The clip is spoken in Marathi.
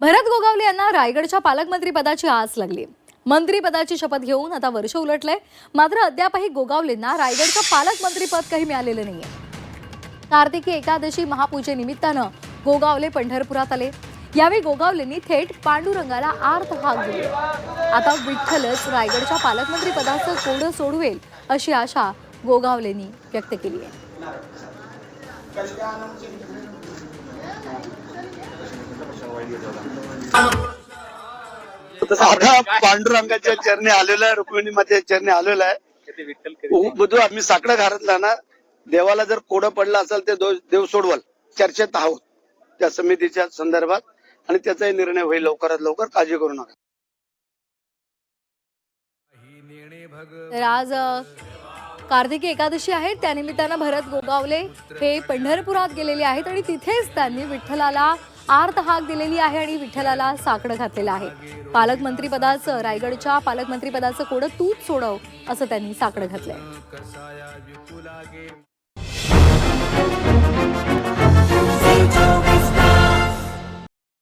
भरत गोगावले यांना रायगडच्या पालकमंत्री पदाची आस लागली. मंत्रीपदाची शपथ घेऊन आता वर्ष उलटलंय. मात्र अद्यापही गोगावलेंना रायगडचं पालकमंत्रीपद काही मिळालेलं नाहीये. कार्तिकी एकादशी महापूजेनिमित्तानं गोगावले पंढरपुरात आले. यावेळी गोगावलेंनी थेट पांडुरंगाला आर्त हाक दिली. आता विठ्ठलच रायगडच्या पालकमंत्री पदाचं कोडं सोडवेल अशी आशा गोगावलेंनी व्यक्त केली आहे. आता पांडुरंगाच्या चरणी आलेलो आहे रुक्मिणी मातेच्या चरणी आलेलो आहे. बुधू आम्ही साकडं घरातला ना देवाला जर कोडं पडलं असेल ते दो- देव सोडवल. चर्चेत आहोत त्या समितीच्या संदर्भात. आणि त्याचाही निर्णय होईल लवकरात लवकर. काळजी करू नका. तर आज कार्तिकी एकादशी आहे. त्यानिमित्तानं भरत गोगावले हे पंढरपुरात गेलेले आहेत आणि तिथेच त्यांनी विठ्ठलाला आर्त हाक दिलेली आहे आणि विठ्ठलाला साकडं घातलेलं आहे. पालकमंत्रीपदाचं रायगडच्या पालकमंत्रीपदाचं कोडं तूच सोडव असं त्यांनी साकडं घातलंय.